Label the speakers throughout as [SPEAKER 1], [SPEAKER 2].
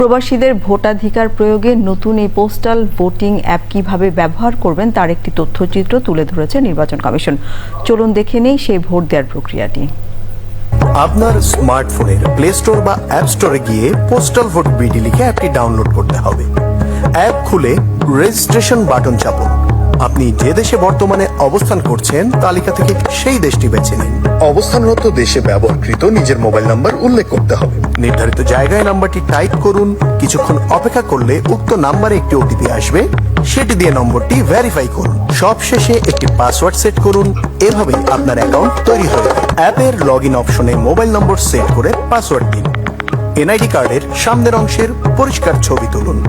[SPEAKER 1] প্রবাসীদের ভোটাধিকার প্রয়োগে নতুন এই পোস্টাল ভোটিং অ্যাপ কীভাবে ব্যবহার করবেন তার একটি তথ্যচিত্র তুলে ধরেছে নির্বাচন কমিশন। চলুন দেখে নেই সেই ভোট দেওয়ার প্রক্রিয়াটি।
[SPEAKER 2] আপনার স্মার্টফোনের প্লে স্টোর বা অ্যাপ স্টোরে গিয়ে পোস্টাল ভোট বিডি লিখে অ্যাপটি ডাউনলোড করতে হবে। অ্যাপ খুলে রেজিস্ট্রেশন বাটন চাপুন। আপনি যে দেশে বর্তমানে অবস্থান করছেন তালিকা থেকে সেই দেশটি বেছে নিন।
[SPEAKER 3] অবস্থানরত দেশে ব্যবহৃত নিজের মোবাইল নাম্বার উল্লেখ করতে হবে।
[SPEAKER 2] নির্ধারিত জায়গায় নাম্বারটি টাইপ করুন। কিছুক্ষণ অপেক্ষা করলে উক্ত নাম্বারে একটি ওটিপি আসবে। সেটি দিয়ে নম্বরটি ভেরিফাই করুন। সবশেষে একটি পাসওয়ার্ড সেট করুন। এভাবেই আপনার অ্যাকাউন্ট তৈরি যাবে অ্যাপের লগ ইন অপশনে মোবাইল নম্বর সেট করে পাসওয়ার্ড দিন এনআইডি কার্ডের সামনের অংশের পরিষ্কার ছবি তুলুন।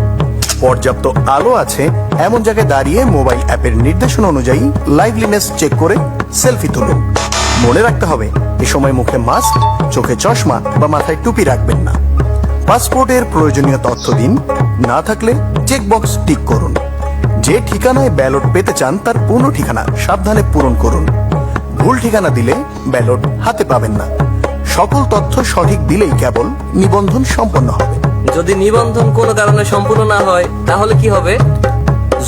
[SPEAKER 2] পর্যাপ্ত আলো আছে, এমন জায়গায় দাঁড়িয়ে মোবাইল অ্যাপের নির্দেশনা অনুযায়ী লাইভলিনেস চেক করে সেলফি তুলুন। মনে রাখতে হবে, এ সময় মুখে মাস্ক চোখে চশমা বা মাথায় টুপি রাখবেন না। পাসপোর্টের প্রয়োজনীয় তথ্য দিন, না থাকলে চেক বক্স টিক করুন। যে ঠিকানায় ব্যালট পেতে চান তার পূর্ণ ঠিকানা সাবধানে পূরণ করুন। ভুল ঠিকানা দিলে ব্যালট হাতে পাবেন না। সকল তথ্য সঠিক দিলেই কেবল নিবন্ধন সম্পন্ন হবে।
[SPEAKER 4] যদি নিবন্ধন কোনো কারণে সম্পূর্ণ না হয়, তাহলে কি হবে?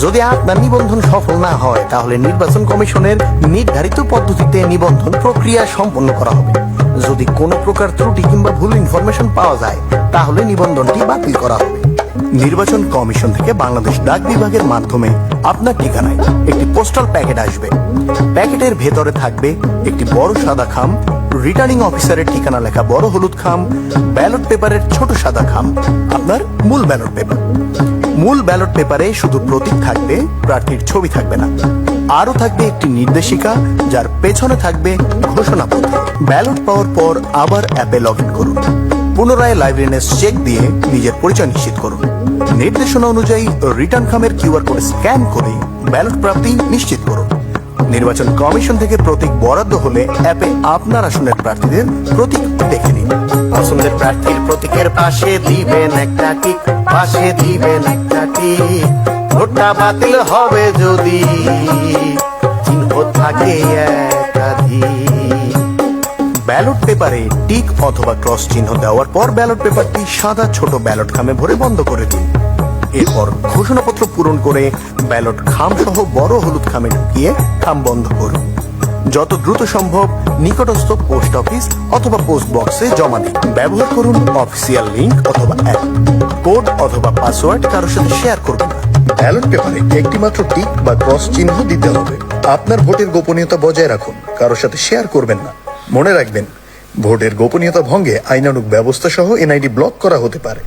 [SPEAKER 2] যদি আপনার নিবন্ধন সফল না হয়, তাহলে নির্বাচন কমিশনের নির্ধারিত পদ্ধতিতে নিবন্ধন প্রক্রিয়া সম্পন্ন করা হবে। যদি কোনো প্রকার ত্রুটি কিংবা ভুল ইনফরমেশন পাওয়া যায়, তাহলে নিবন্ধনটি বাতিল করা হবে। নির্বাচন কমিশন থেকে বাংলাদেশ ডাক বিভাগের মাধ্যমে আপনার ঠিকানায় একটি পোস্টাল প্যাকেট আসবে। প্যাকেটের ভেতরে থাকবে একটি বড় সাদা খাম রিটার্নিং অফিসারের ঠিকানা লেখা বড় হলুদ খাম ব্যালট পেপারের ছোট সাদা খাম, আপনার মূল ব্যালট পেপার মূল ব্যালট পেপারে শুধু প্রতীক থাকবে, প্রার্থীর ছবি থাকবে না। আরও থাকবে একটি নির্দেশিকা, যার পেছনে থাকবে ঘোষণাপত্র। ব্যালট পাওয়ার পর আবার অ্যাপে লগ ইন করুন। পুনরায় লাইভলিনেস চেক দিয়ে নিজের পরিচয় নিশ্চিত করুন। নির্দেশনা অনুযায়ী রিটার্ন খামের কিউআর কোড স্ক্যান করে ব্যালট প্রাপ্তি নিশ্চিত করুন। নির্বাচন কমিশন থেকে প্রতীক বরাদ্দ হলে অ্যাপে আপনার আসনের প্রার্থীদের প্রতীক দেখে নিন। পছন্দের প্রার্থীর প্রতীকের পাশে দিবেন একটা টিক পাশে দিবেন একটা টিক ভোটটা বাতিল হবে যদি, চিহ্ন থাকে একাধিক। ব্যালট পেপারে টিক অথবা ক্রস চিহ্ন দেওয়ার পর ব্যালট পেপারটি সাদা ছোট ব্যালট খামে ভরে বন্ধ করে দিন। এরপর ঘোষণাপত্র পূরণ করে ব্যালট খাম সহ বড় হলুদ খামে ঢুকিয়ে খাম বন্ধ করুন। যত দ্রুত সম্ভব নিকটস্থ পোস্ট অফিস অথবা পোস্ট বক্সে জমা দিন। ব্যবহার করুন অফিসিয়াল লিংক অথবা অ্যাপ। কোড অথবা পাসওয়ার্ড কারোর সাথে শেয়ার করবেন না।
[SPEAKER 3] ব্যালট পেপারে একটি মাত্র টিক বা ক্রস চিহ্ন দিতে হবে। আপনার ভোটের গোপনীয়তা বজায় রাখুন, কারোর সাথে শেয়ার করবেন না। মনে রাখবেন ভোটের গোপনীয়তা ভঙ্গে আইনানুগ ব্যবস্থা সহ এনআইডি ব্লক করা হতে পারে।